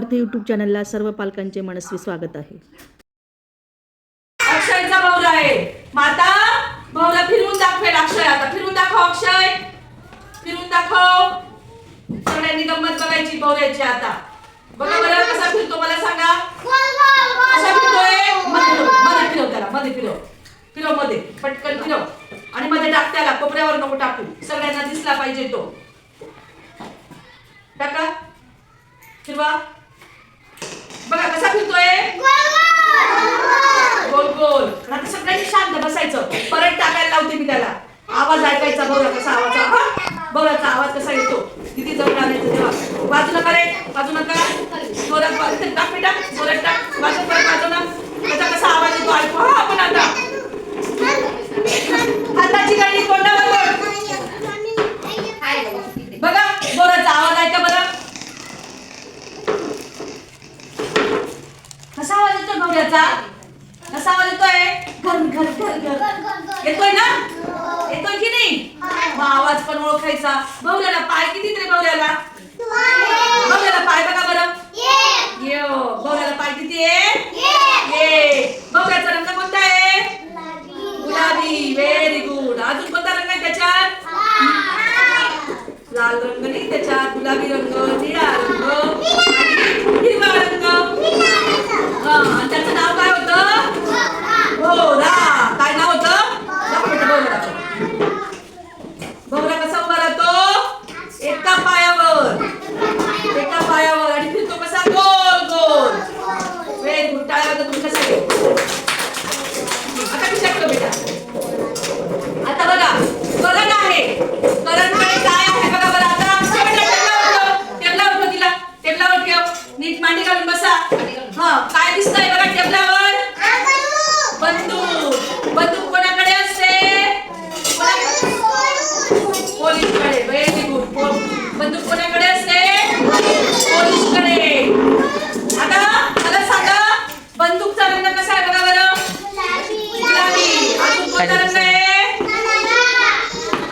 अर्थ यूट्यूब चॅनलला सर्व पालकांचे मनस्वी स्वागत आहे. अक्षयचा भाऊ आहे. माता भाऊला फिरवून दाखवेल अक्षय. आता फिरवून दाखव अक्षय. फिरून दाखव. सगळ्यांनी गंमत बघायची भाऊऱ्याची आता. बघा बरं कसा फिरतो मला सांगा. कसा फिरतोय? मध्ये फिरवमध्ये फिरव त्याला मध्ये फिरव. फिरवमध्ये पटकन फिरव. आणि मध्ये टाक त्याला कोपऱ्यावर नको टाकू. सगळ्यांना दिसला पाहिजे तो. टाका. फिरवा. कसा फिरतोय? गोल गोल. आता सगळ्यांनी शांत बसायचं. परत टाकायला लावते मी त्याला. आवाज ऐकायचा बघा कसा आवाज बघाचा आवाज कसा येतो. किती जवळ आणायचं तेव्हा. बाजूला करे बाजूला का जोरात बा- इथे टाक जोरात टाक. बाजू परत बाजूला त्याचा कसा आवाज येतो ऐकू हा आपण आता हाताची गाडी कोणावर बोट बघा जोराचा आवाज ऐका बरं कसा आवाज भावड्याचा कसा आवाज येतोय? घर घर घर घर. येतोय ना? येतोय की नाही? मग आवाज पण ओळखायचा. भावड्याला पाय किती रे भावड्याला भावड्याला पाय बघा बरं ये भावड्याला पाय किती आहे ये भावड्याचा रंग कोणता आहे गुलाबी व्हेरी गुड अजून कोणता रंग आहे त्याच्यात लाल रंग नाही त्याच्यात गुलाबी रंग निळा रंग आणि हिरवा रंग हा आणि त्याचं नाव काय होतं भोवरा काय नाव होतं दाखव बेटा, भोवरा दाखव. भोवरा कसा उभा राहतो एका पायावर एका पायावर आणि फिरतो कसा गोल गोल वेळ टाळ्या वाजवत तुम्ही कसा घेऊ आता मी शकतो बेटा आता बघा करण आहे करणकडे काय आहे बघा बरं आता आमच्या बेटा टेबलावर ठेव टेबलावर ठेव तिला टेबलावर ठेव नीट मांडी घालून बसा हा काय दिसतंय बघा टेबलावर बंदूक बंदूक कोणाकडे असते पोलीसकडे व्हेरी गुड बंदूक कोणाकडे असते पोलीसकडे आता मला सांगा बंदूकचा रंग कसा आहे बघा बरं गुलाबी अजून कोणता रंग आहे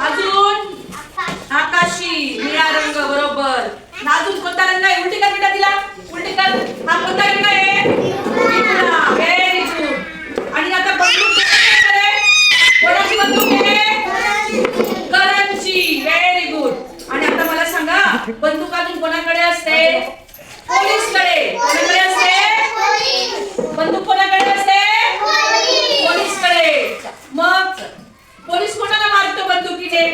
अजून आकाशी निळा रंग बरोबर आणि अजून कोणता रंग आहे उलटी कर बेटा तिला उलटी कर हा कोणता रंग आहे पिवळा व्हेरी गुड आणि आता बंदूक कोणाकडे आहे? कोणाची बंदूक आहे करणची व्हेरी गुड आणि आता मला सांगा बंदूक अजून कोणाकडे असते पोलीसकडे कोणाकडे असते बंदूक कोणाकडे असते पोलीसकडे मग पोलीस कोणाला मारतो बंदुकीने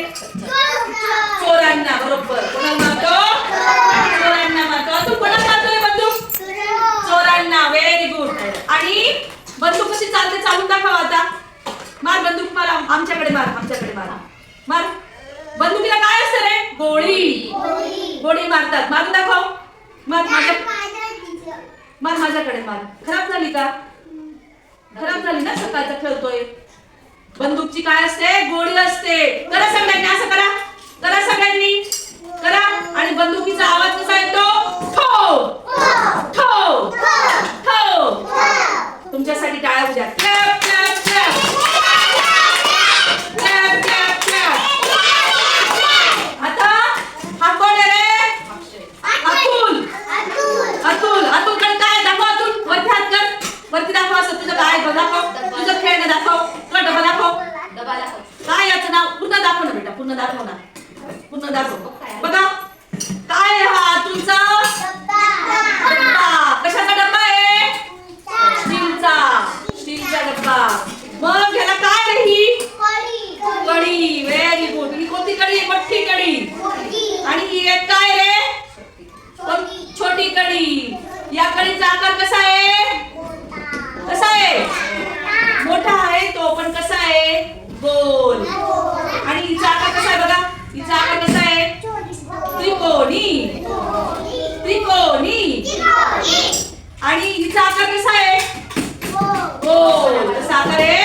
चोरांना बरोबर कोणाला मारतो चोरांना मारतो अजून कोणाला मारतोय बंदूक चोरांना व्हेरी गुड आणि बंदूक कशी चालते चालून दाखव आता. मार बंदूक मार आम- आमच्याकडे मार आमच्याकडे मार. मार. बंदुकीला काय असतं रे? गोळी. गोळी मारतात. मारून दाखव. मार माझ्या मार माझ्याकडे मार. खराब झाली का? खराब झाली ना सकाळचा खेळतोय बंदूकची काय असते? गोळी असते. करा सगळ्यांनी असं करा. करा सगळ्यांनी. करा. आणि बंदुकीचा आवाज कसा येतो? तुमच्यासाठी टाळ्या उद्या clap clap clap clap clap clap आता हा कोण आहे रे अतुल अतुल अतुलकडे काय दाखव अतुल वरती हात कर वरती दाखव असं तुझं काय आहे बघ, दाखव तुझं खेळणं दाखव तुझा डबा दाखव काय याचं नाव पूर्ण दाखव ना बेटा पूर्ण दाखव ना पूर्ण दाखव बघा काय आहे हा अतुलचा डब्बा कशाचा डब्बा आहे स्टीलचा स्टीलचा डब्बा मग ह्याला काय रे ही कढी व्हेरी गुड ही कोणती कढी आहे मोठी. कढी आणि ही एक काय रे? छोटी. कढी या कढीचा आकार कसा आहे? कसा आहे? मोठा. आहे तो पण कसा आहे? गोल. आणि हिचा आकार कसा आहे बघा? हिचा आकार कसा आहे? त्रिकोणी. त्रिकोणी. आणि हिचा आकार कसा आहे? गोल. कसा आकार आहे?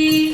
Bye.